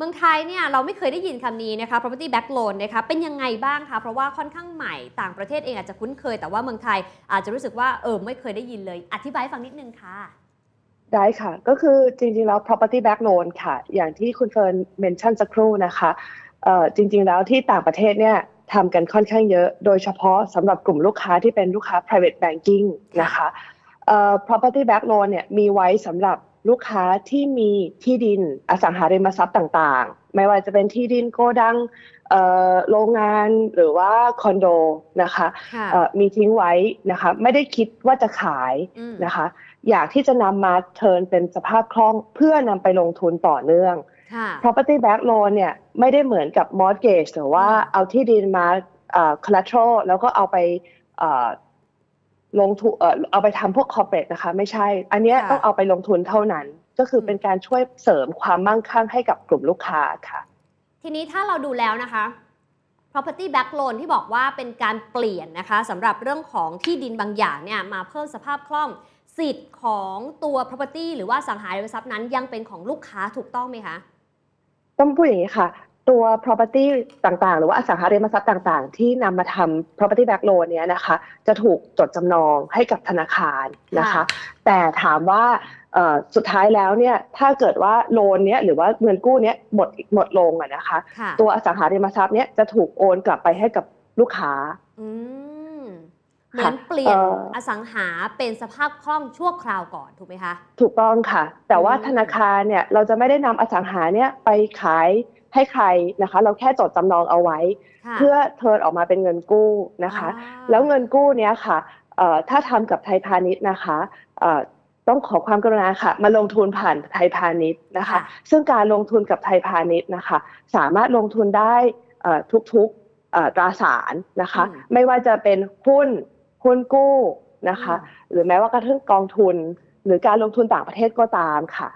เมืองไทยเนี่ยเราไม่เคยได้ยินคำนี้นะคะ property back loan นะคะเป็นยังไงบ้างคะ เพราะว่าค่อนข้างใหม่ต่างประเทศเองอาจจะคุ้นเคย แต่ว่าเมืองไทยอาจจะรู้สึกว่าเออไม่เคยได้ยินเลย อธิบายฟังนิดนึงค่ะ ได้ค่ะ ก็คือจริงๆแล้ว property back loan ค่ะ อย่างที่คุณเฟิร์นเมนชั่นสักครู่นะคะเอ่อจริง ๆแล้วที่ต่างประเทศเนี่ยทำกันค่อนข้างเยอะ โดยเฉพาะสำหรับกลุ่มลูกค้าที่เป็นลูกค้า private banking นะคะเอ่อ property back loan เนี่ยมีไว้สำหรับ ลูกค้าที่มีที่ดินอสังหาริมทรัพย์ต่างๆ ไม่ว่าจะเป็นที่ดินโกดังเอ่อโรงงานหรือว่าคอนโดนะคะค่ะเอ่อมีทิ้งไว้นะคะไม่ได้คิดว่าจะขายอืมนะคะ อยากที่จะนำมาเทิร์นเป็นสภาพคล่องเพื่อนำไปลงทุนต่อเนื่องค่ะ property back loan เนี่ยไม่ได้เหมือนกับ mortgage หรือว่าอืมเอาที่ดินมาเอ่อ collateral แล้วก็เอาไปเอ่อ ลงทุนเอ่อเอาไปทำพวก corporate นะคะ ไม่ใช่ อันเนี้ยต้องเอาไปลงทุนเท่านั้น ก็คือเป็นการช่วยเสริมความมั่งคั่งให้กับกลุ่มลูกค้าค่ะ ทีนี้ถ้าเราดูแล้วนะคะ property back loan ที่บอกว่าเป็นการเปลี่ยนนะคะสำหรับเรื่องของที่ดินบางอย่างเนี่ยมาเพิ่มสภาพคล่อง สิทธิ์ของตัว property หรือว่าสังหาริมทรัพย์นั้นยังเป็นของลูกค้าถูกต้องไหมคะ ต้องพูดอย่างนี้ค่ะ ตัว property ต่างๆ หรือว่าอสังหาริมทรัพย์ต่างๆ ที่นำมาทำ property back loan เนี้ยนะคะ จะถูกจดจำนองให้กับธนาคารนะคะค่ะแต่ถามว่าเอ่อสุดท้ายแล้วเนี่ยถ้าเกิดว่าโลนเนี้ยหรือว่าเงินกู้เนี้ยหมดหมดลงอะนะคะค่ะตัวอสังหาริมทรัพย์เนี้ยจะถูกโอนกลับไปให้กับลูกค้าอืมเหมือนเปลี่ยนเอ่ออสังหาเป็นสภาพคล่องชั่วคราวก่อนถูกไหมคะ ถูกต้องค่ะ แต่ว่าอืมธนาคารเนี่ยเราจะไม่ได้นำอสังหาเนี่ยไปขาย ให้ใครนะคะ เราแค่จดจำนองเอาไว้ค่ะเพื่อเทิร์นออกมาเป็นเงินกู้นะคะอ่าแล้วเงินกู้เนี้ยค่ะเอ่อถ้าทำกับไทยพาณิชย์นะคะเอ่อต้องขอความกรุณาค่ะ มาลงทุนผ่านไทยพาณิชย์นะคะค่ะซึ่งการลงทุนกับไทยพาณิชย์นะคะ สามารถลงทุนได้เอ่อทุกๆเอ่อตราสารนะคะอืมไม่ว่าจะเป็นหุ้นหุ้นกู้นะคะอืมหรือแม้ว่ากระทั่งกองทุน หรือการลงทุนต่างประเทศก็ตามค่ะค่ะ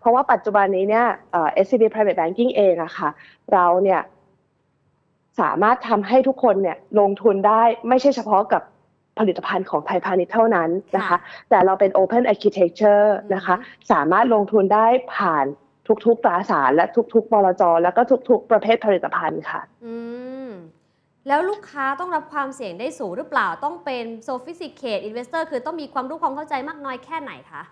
เพราะว่าปัจจุบันนี้เนี่ยเอ่อ SCB Private Banking เองอะค่ะ เราเนี่ยสามารถทำให้ทุกคนเนี่ยลงทุนได้ไม่ใช่เฉพาะกับผลิตภัณฑ์ของไทยพาณิชย์เท่านั้นนะคะค่ะแต่เราเป็น Open Architecture นะคะอืมสามารถลงทุนได้ผ่านทุกๆตราสารและทุกๆบลจแล้วก็ทุกๆ ประเภทผลิตภัณฑ์ค่ะอืมแล้วลูกค้าต้องรับความเสี่ยงได้สูงหรือเปล่าต้องเป็น sophisticated investor คือต้องมีความรู้ความเข้าใจมากน้อยแค่ไหนคะ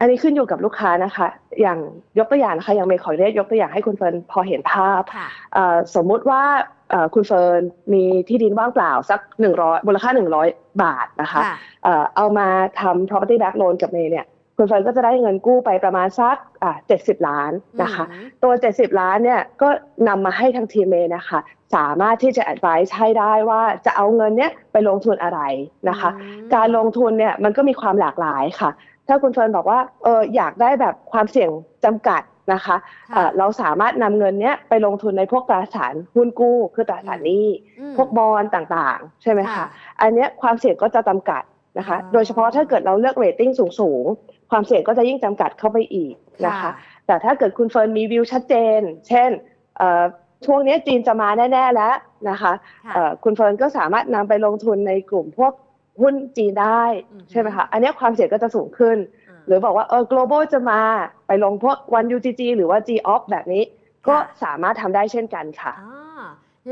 อันนี้ขึ้นอยู่กับลูกค้านะคะ อย่างยกตัวอย่างนะคะ อย่างเมย์ขอเรียกยกตัวอย่างให้คุณเฟิร์นพอเห็นภาพค่ะเอ่อสมมุติว่าเอ่อคุณเฟิร์นมีที่ดินว่างเปล่าสัก100มูลค่า100บาทนะคะค่ะเอ่อเอามาทำ property back loan กับเมย์เนี่ยคุณเฟิร์นก็จะได้เงินกู้ไปประมาณสักอะ70ล้านนะคะอืมตัว70ล้านเนี่ยก็นำมาให้ทางทีมเมย์นะคะ สามารถที่จะ advise ให้ได้ว่าจะเอาเงินเนี้ยไปลงทุนอะไรนะคะอืมการลงทุนเนี่ยมันก็มีความหลากหลายค่ะ ถ้าคุณเฟิร์นบอกว่าเอออยากได้แบบความเสี่ยงจำกัดนะคะค่ะเอ่อเราสามารถนำเงินเนี้ยไปลงทุนในพวกตราสารหุ้นกู้คือตราสารหนี้อืมพวกบอลต่างๆ ใช่ไหมค่ะคะอันเนี้ยความเสี่ยงก็จะจำกัดนะคะอ๋อโดยเฉพาะถ้าเกิดเราเลือกเรตติ้งสูงๆ ความเสี่ยงก็จะยิ่งจำกัดเข้าไปอีกนะคะ แต่ถ้าเกิดคุณเฟิร์นมีวิวชัดเจน เช่นเอ่อช่วงเนี้ยจีนจะมาแน่ ๆ แล้วนะคะค่ะเอ่อคุณเฟิร์นก็สามารถนำไปลงทุนในกลุ่มพวก หุ้นจีนได้อือฮึใช่ไหมคะอันเนี้ยความเสี่ยงก็จะสูงขึ้นาหรือบอกว่าเออ global จะมาไปลงพวก one UGG หรือว่า G off แบบนี้ ก็ค่ะสามารถทำได้เช่นกันค่ะอ่า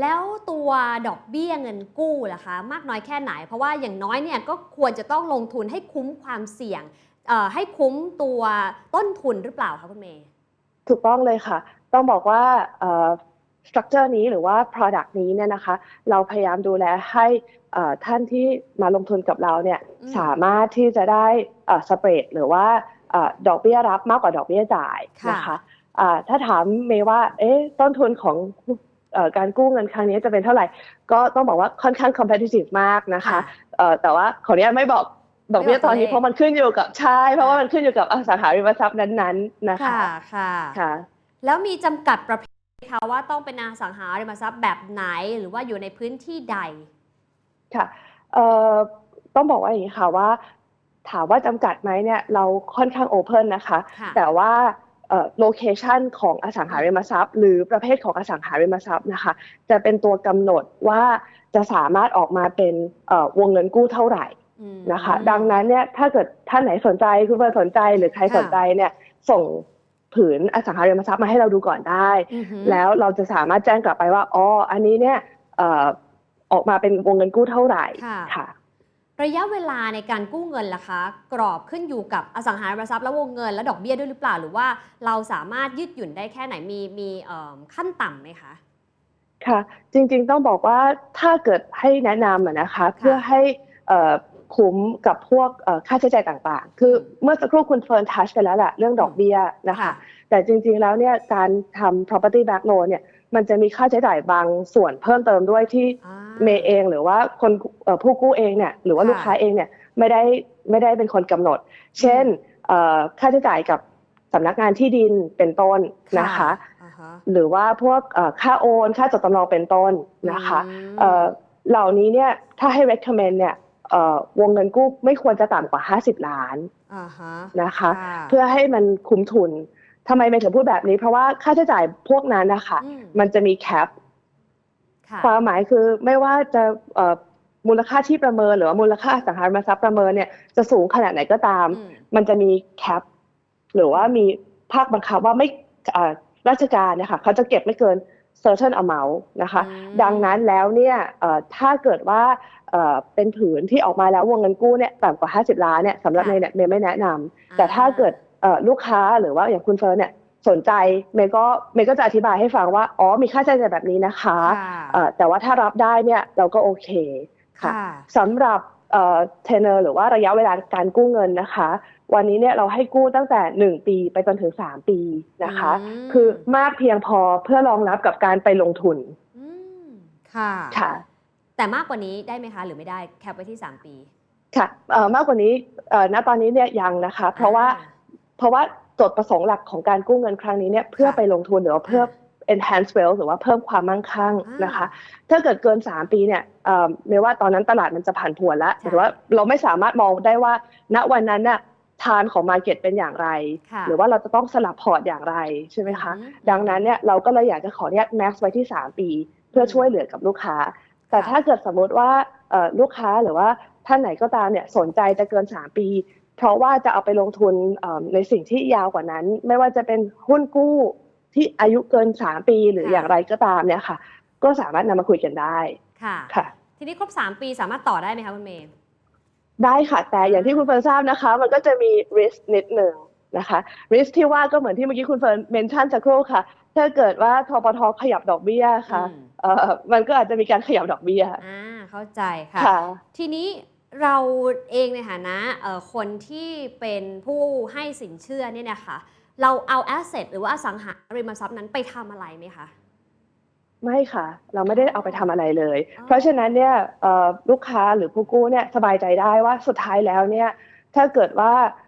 แล้วตัวดอกเบี้ยเงินกู้ล่ะคะ มากน้อยแค่ไหน เพราะว่าอย่างน้อยเนี่ยก็ควรจะต้องลงทุนให้คุ้มความเสี่ยงเอ่อให้คุ้มตัวต้นทุนหรือเปล่าคะคุณเมย์ถูกต้องเลยค่ะ ต้องบอกว่า เอ่อ structure นี้หรือว่า product นี้เนี่ยนะคะ เราพยายามดูแลให้เอ่อท่านที่มาลงทุนกับเราเนี่ยอืมสามารถที่จะได้สเปรดหรือว่าเอ่อดอกเบี้ยรับมากกว่าดอกเบี้ยจ่ายค่ะนะคะอ่าถ้าถามเมย์ว่า เอ๊ะต้นทุนของเอ่อการกู้เงินครั้งนี้จะเป็นเท่าไหร่ ก็ต้องบอกว่าค่อนข้าง competitive มากนะคะค่ะเอ่อแต่ว่าขออนุญาตไม่บอกดอกเบี้ยไม่บอกตอนนี้ตัวเลขเพราะมันขึ้นอยู่กับใช่เพราะว่ามันขึ้นอยู่กับอสังหาริมทรัพย์นั้นๆนะคะค่ะค่ะค่ะแล้วมีจำกัดประเภทไหม คะว่าต้องเป็นอสังหาริมทรัพย์แบบไหนหรือว่าอยู่ในพื้นที่ใด ค่ะเอ่อต้องบอกว่าอย่างนี้ค่ะว่า ถามว่าจำกัดไหมเนี่ยเราค่อนข้างโอเพนนะคะค่ะแต่ว่าโลเคชันของอสังหาริมทรัพย์ หรือประเภทของอสังหาริมทรัพย์นะคะ จะเป็นตัวกำหนดว่าจะสามารถออกมาเป็นเอ่อวงเงินกู้เท่าไหร่อืมนะคะ ดังนั้นเนี่ยถ้าเกิดท่านไหนสนใจคุณเฟิร์นสนใจหรือใครค่ะสนใจเนี่ยส่ง ผืนอสังหาริมทรัพย์มาให้เราดูก่อนได้อือหือแล้วเราจะสามารถแจ้งกลับไปว่าอ๋ออันนี้เนี่ยเอ่อออกมาเป็นวงเงินกู้เท่าไหร่ค่ะค่ะ ระยะเวลาในการกู้เงินล่ะคะ กรอบขึ้นอยู่กับอสังหาริมทรัพย์และวงเงินและดอกเบี้ยด้วยหรือเปล่า หรือว่าเราสามารถยืดหยุ่นได้แค่ไหนมีมีเอิ่มขั้นต่ำไหมคะค่ะ จริงๆต้องบอกว่าถ้าเกิดให้แนะนำอะนะคะ เพื่อให้เอ่อ คุ้มกับพวกเอ่อค่าใช้จ่ายต่างๆ คือเมื่อสักครู่คุณเฟิร์นทัชไปแล้วแหละเรื่องดอกเบี้ยนะคะ แต่จริงๆแล้วเนี่ยการทำ property back loan เนี่ยมันจะมีค่าใช้จ่ายบางส่วนเพิ่มเติมด้วยที่อ่าเมย์เองหรือว่าคนเอ่อผู้กู้เองเนี่ยหรือว่าค่ะลูกค้าเองเนี่ยไม่ได้ไม่ได้เป็นคนกำหนด เช่นเอ่อค่าใช้จ่ายกับสำนักงานที่ดินเป็นต้นนะคะอ่าฮะหรือว่าพวกเอ่อค่าโอน ค่าจดจำนองเป็นต้นนะคะอืมเอ่อเหล่านี้เนี่ยถ้าให้ recommend เนี่ยเอ่อ วงเงินกู้ไม่ควรจะต่ำกว่า 50 ล้านอ่าฮะนะคะค่ะเพื่อให้มันคุ้มทุนทำไมเมย์ถึงพูดแบบนี้ เพราะว่าค่าใช้จ่ายพวกนั้นนะคะอืมมันจะมีแคปค่ะความหมายคือไม่ว่าจะเอ่อมูลค่าที่ประเมินหรือว่ามูลค่าอสังหาริมทรัพย์ประเมินเนี่ยจะสูงขนาดไหนก็ตามอืมมันจะมีแคปหรือว่ามีภาคบังคับว่าไม่เอ่อราชการเนี่ยค่ะเขาจะเก็บไม่เกิน certain amount นะคะอืมดังนั้นแล้วเนี่ยเอ่อถ้าเกิดว่า เอ่อเป็นผืนที่ออกมาแล้ววงเงินกู้เนี่ยต่ำกว่า 50 ล้านเนี่ยสำหรับค่ะเมย์เนี่ยเมย์ไม่แนะนำแต่ถ้าเกิดเอ่อลูกค้าหรือว่าอย่างคุณเฟิร์นเนี่ยสนใจเมย์ก็เมย์ก็จะอธิบายให้ฟังว่าอ๋อมีค่าใช้จ่ายแบบนี้นะคะค่ะเอ่อแต่ว่าถ้ารับได้เนี่ยเราก็โอเคค่ะค่ะสำหรับเอ่อเทนเนอร์หรือว่าระยะเวลาการกู้เงินนะคะ วันนี้เนี่ยเราให้กู้ตั้งแต่ 1 ปีไปจนถึง 3 ปีนะคะอืมคือมากเพียงพอเพื่อรองรับกับการไปลงทุนอืมค่ะค่ะ แต่มากกว่านี้ได้ไหมคะ หรือไม่ได้แคปไว้ที่ 3 ปี ค่ะเอ่อมากกว่านี้เอ่อณตอนนี้เนี่ยยังนะคะ เพราะว่าเพราะว่าจดประสงค์หลักของการกู้เงินครั้งนี้เนี่ยเพื่อค่ะไปลงทุนหรือว่าเพื่อ enhance wealth หรือว่าเพิ่มความมั่งคั่งอ่านนะคะ ถ้าเกิดเกิน 3 ปีเนี่ยเอ่อไม่ว่าตอนนั้นตลาดมันจะผันผวนแล้วใช่หรือว่าเราไม่สามารถมองได้ว่า ณวันนั้นน่ะทานของ market เป็นอย่างไรค่ะหรือว่าเราจะต้องสลับพอร์ตอย่างไรใช่ไหมคะอืมดังนั้นเนี่ยเราก็เลยอยากจะขออนุญาต max ไว้ที่ 3 ปี เพื่อช่วยเหลือกับลูกค้า แต่ค่ะถ้าเกิดสมมติว่าเอ่อลูกค้าหรือว่าท่านไหนก็ตามเนี่ยสนใจจะเกิน 3 ปี เพราะว่าจะเอาไปลงทุนเอ่อในสิ่งที่ยาวกว่านั้น ไม่ว่าจะเป็นหุ้นกู้ที่อายุเกิน 3 ปีหรือค่ะอย่างไรก็ตามเนี่ยค่ะ ก็สามารถนำมาคุยกันได้ค่ะค่ะ ทีนี้ครบ 3 ปีสามารถต่อได้ไหมคะคุณเมย์ได้ค่ะ แต่อย่างที่คุณเฟิร์นทราบนะคะ มันก็จะมี risk นิดหนึ่ง นะคะ risk ที่ว่าก็เหมือนที่เมื่อกี้คุณเฟิร์นเมนชั่นสักครู่ค่ะ ถ้าเกิดว่าทปทขยับดอกเบี้ยค่ะอืมเอ่อมันก็อาจจะมีการขยับดอกเบี้ยอ่าเข้าใจค่ะค่ะทีนี้เราเองในฐานะเอ่อคนที่เป็นผู้ให้สินเชื่อเนี่ยนะคะเราเอาแอสเซทหรือว่าอสังหาริมทรัพย์นั้นไปทำอะไรไหมคะไม่ค่ะ เราไม่ได้เอาไปทำอะไรเลยอ๋อเพราะฉะนั้นเนี่ยเอ่อลูกค้าหรือผู้กู้เนี่ยสบายใจได้ว่าสุดท้ายแล้วเนี่ยถ้าเกิดว่าเอ่อ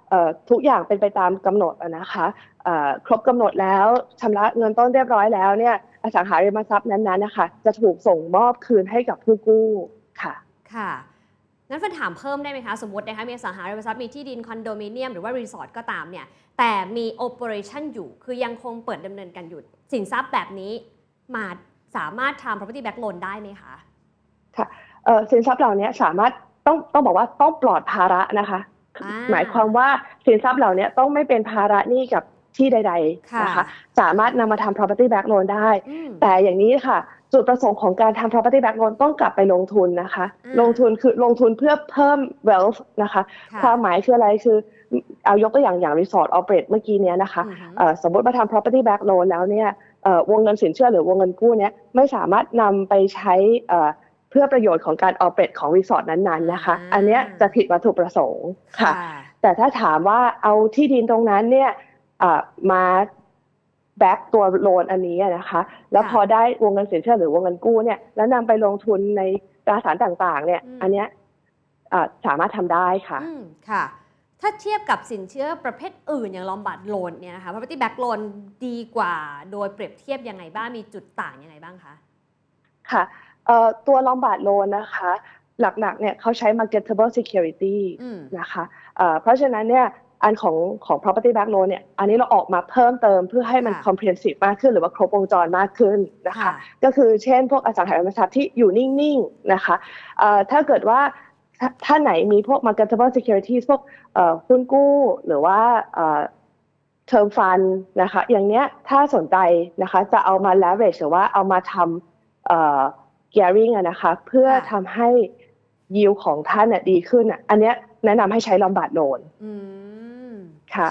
ทุกอย่างเป็นไปตามกำหนดอะนะคะเอ่อครบกำหนดแล้วชำระเงินต้นเรียบร้อยแล้วเนี่ยอสังหาริมทรัพย์นั้นๆนะคะจะถูกส่งมอบคืนให้กับผู้กู้ค่ะค่ะงั้นฟันถามเพิ่มได้ไหมคะ สมมตินะคะมีอสังหาริมทรัพย์มีที่ดินคอนโดมิเนียมหรือว่ารีสอร์ทก็ตามเนี่ยแต่มีโอเปอเรชันอยู่ คือยังคงเปิดดำเนินการอยู่สินทรัพย์แบบนี้มาสามารถทำ property back loan ได้ไหมคะเอ่อสินทรัพย์เหล่านี้สามารถต้องต้องบอกว่าต้องปลอดภาระนะคะอ่า หมายความว่าสินทรัพย์เหล่านี้ต้องไม่เป็นภาระหนี้กับที่ใดค่ะๆนะคะสามารถนำมาทำ property back loan ได้อืมแต่อย่างนี้ค่ะ จุดประสงค์ของการทำ property back loan ต้องกลับไปลงทุนนะคะอ่าลงทุนคือลงทุนเพื่อเพิ่ม wealth นะคะค่ะความหมายคืออะไรคือเอายกตัวอย่างอย่าง resort operate เมื่อกี้เนี้ยนะคะอือฮึเอ่อสมมติมาทำ property back loan แล้วเนี่ยเอ่อวงเงินสินเชื่อหรือวงเงินกู้เนี้ยไม่สามารถนำไปใช้เอ่อเพื่อประโยชน์ของการ operate ของรีสอร์ทนั้นๆนะคะอ่าอันเนี้ยจะผิดวัตถุประสงค์ค่ะค่ะ แต่ถ้าถามว่าเอาที่ดินตรงนั้นเนี่ยเอ่อมาแบ็กตัวโลนอันนี้อะนะคะ แล้วค่ะพอได้วงเงินสินเชื่อหรือวงเงินกู้เนี่ย แล้วนำไปลงทุนในตราสารต่างๆ เนี่ยอืมอันเนี้ยเอ่อสามารถทำได้ค่ะอืมค่ะ ถ้าเทียบกับสินเชื่อประเภทอื่นอย่างลอมบัตโลนเนี่ยนะคะ property back loan ดีกว่าโดยเปรียบเทียบยังไงบ้าง มีจุดต่างยังไงบ้างคะ ค่ะเอ่อ ตัวลอมบาร์ดโลนนะคะ หลักๆเนี่ยเขาใช้ marketable security อืมนะคะเอ่อเพราะฉะนั้นเนี่ยอันของของ property back loan เนี่ย อันนี้เราออกมาเพิ่มเติมเพื่อให้มันค่ะ comprehensive มากขึ้น หรือว่าครบวงจรมากขึ้นนะคะค่ะก็คือเช่นพวกอสังหาริมทรัพย์ที่อยู่นิ่ง ๆ นะคะเอ่อถ้าเกิดว่าถ้าถ้าไหนมีพวก marketable securities พวกเอ่อหุ้นกู้หรือว่าเอ่อเทอมฟันนะคะ อย่างเนี้ยถ้าสนใจนะคะ จะเอามา leverage หรือว่าเอามาทำเอ่อ gearing อะนะคะ เพื่อค่ะทำให้ yield ของท่านน่ะดีขึ้นอะอันเนี้ยแนะนำให้ใช้ลอมบาร์ดโลนอืมค่ะ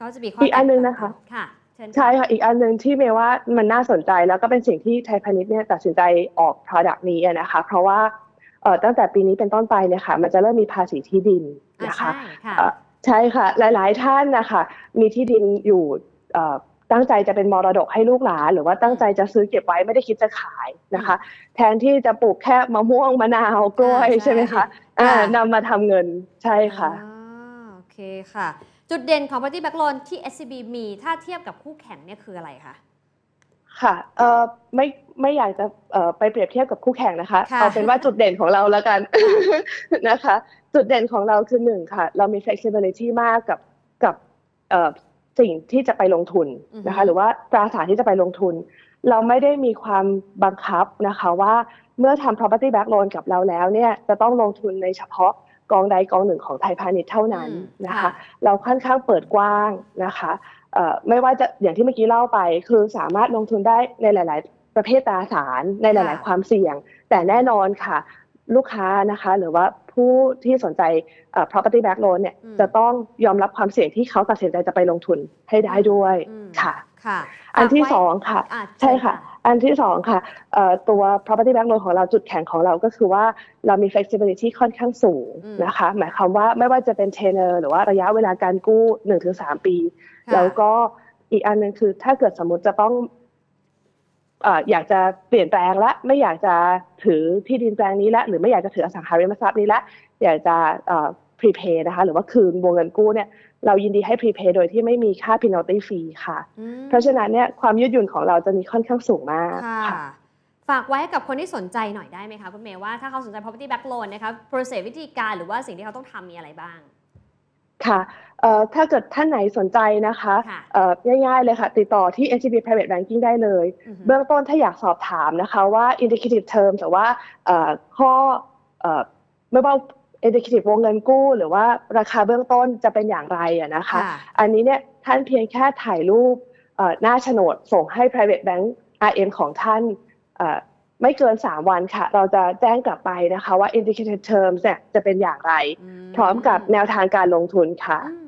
ก็จะมีข้ออีกอันหนึ่งแตนะคะค่ะเชิญใช่ค่ะ อีกอันหนึ่งที่เมย์ว่ามันน่าสนใจแล้วก็เป็นสิ่งที่ไทยพาณิชย์เนี่ยตัดสินใจออก product นี้อะนะคะ เพราะว่าเอ่อตั้งแต่ปีนี้เป็นต้นไปเนี่ยค่ะ มันจะเริ่มมีภาษีที่ดินอะนะคะใช่ค่ะเอ่อใช่ค่ะ หลายๆท่านนะคะ มีที่ดินอยู่เอ่อ ตั้งใจจะเป็นมรดกให้ลูกหลานหรือว่าตั้งใจจะซื้อเก็บไว้ไม่ได้คิดจะขายนะคะ แทนที่จะปลูกแค่มะม่วงมะนาวกล้วยอ่าใช่ใช่ไหมคะอ่าค่ะนำมาทำเงินใช่ค่ะอ่าโอเคค่ะ จุดเด่นของ property back loan ที่ SCB มีถ้าเทียบกับคู่แข่งเนี่ยคืออะไรคะค่ะเอ่อไม่ไม่อยากจะเอ่อไปเปรียบเทียบกับคู่แข่งนะคะค่ะเอาเป็นว่าจุดเด่นของเราแล้วกันนะคะ จุดเด่นของเราคือหนึ่งค่ะ เรามี flexibility มากกับกับเอ่อ สิ่งที่จะไปลงทุนนะคะ หรือว่าตราสารที่จะไปลงทุน เราไม่ได้มีความบังคับนะคะว่าเมื่อทำ property back loan กับเราแล้วเนี่ยจะต้องลงทุนในเฉพาะกองใดกองหนึ่งของไทยพาณิชย์เท่านั้นอืมนะคะ เราค่อนข้างเปิดกว้างนะคะเอ่อไม่ว่าจะอย่างที่เมื่อกี้เล่าไปคือสามารถลงทุนได้ในหลาย ๆ ประเภทตราสารในหลายค่ะๆความเสี่ยง แต่แน่นอนค่ะ ลูกค้านะคะหรือว่าผู้ที่สนใจเอ่อ property back loan เนี่ยอืมจะต้องยอมรับความเสี่ยงที่เขาตัดสินใจจะไปลงทุนให้ได้ด้วยอืมค่ะค่ะอันที่ฝากไว้สองค่ะอะใช่เญค่ะอันที่สองค่ะเอ่อตัว property back loan ของเราจุดแข็งของเราก็คือว่าเรามี flexibility ค่อนข้างสูงอืมนะคะ หมายความว่าไม่ว่าจะเป็น tenor หรือว่าระยะเวลาการกู้ 1-3 ปีค่ะแล้วก็อีกอันหนึงคือถ้าเกิดสมมุติจะต้องเอ่ออยากจะเปลี่ยนแปลงละไม่อยากจะถือที่ดินแปลงนี้ละหรือไม่อยากจะถืออสังหาริมทรัพย์นี้ละอยากจะเอ่อ prepay นะคะหรือว่าคืนวงเงินกู้เนี่ยเรายินดีให้ prepay โดยที่ไม่มีค่า penalty fee ค่ะอืมเพราะฉะนั้นเนี่ยความยืดหยุ่นของเราจะมีค่อนข้างสูงมากค่ะค่ะฝากไว้ให้กับคนที่สนใจหน่อยได้ไหมคะคุณเมย์ว่าถ้าเขาสนใจ property back loan นะคะ process วิธีการหรือว่าสิ่งที่เขาต้องทำมีอะไรบ้าง ค่ะเอ่อถ้าเกิดท่านไหนสนใจนะคะค่ะเอ่อง่ายๆเลยค่ะ ติดต่อที่ SCB Private Banking ได้เลยอือฮึเบื้องต้นถ้าอยากสอบถามนะคะว่า indicative term หรือว่าเอ่อข้อเอ่อไม่ว่า indicative วงเงินกู้ หรือว่าราคาเบื้องต้นจะเป็นอย่างไรอะนะคะค่ะอันนี้เนี่ยท่านเพียงแค่ถ่ายรูปเอ่อหน้าโฉนดส่งให้ private bank RM ของท่านเอ่อ ไม่เกิน 3 วันค่ะ เราจะแจ้งกลับไปนะคะว่า indicative terms เนี่ยจะเป็นอย่างไร พร้อมกับแนวทางการลงทุนค่ะอืม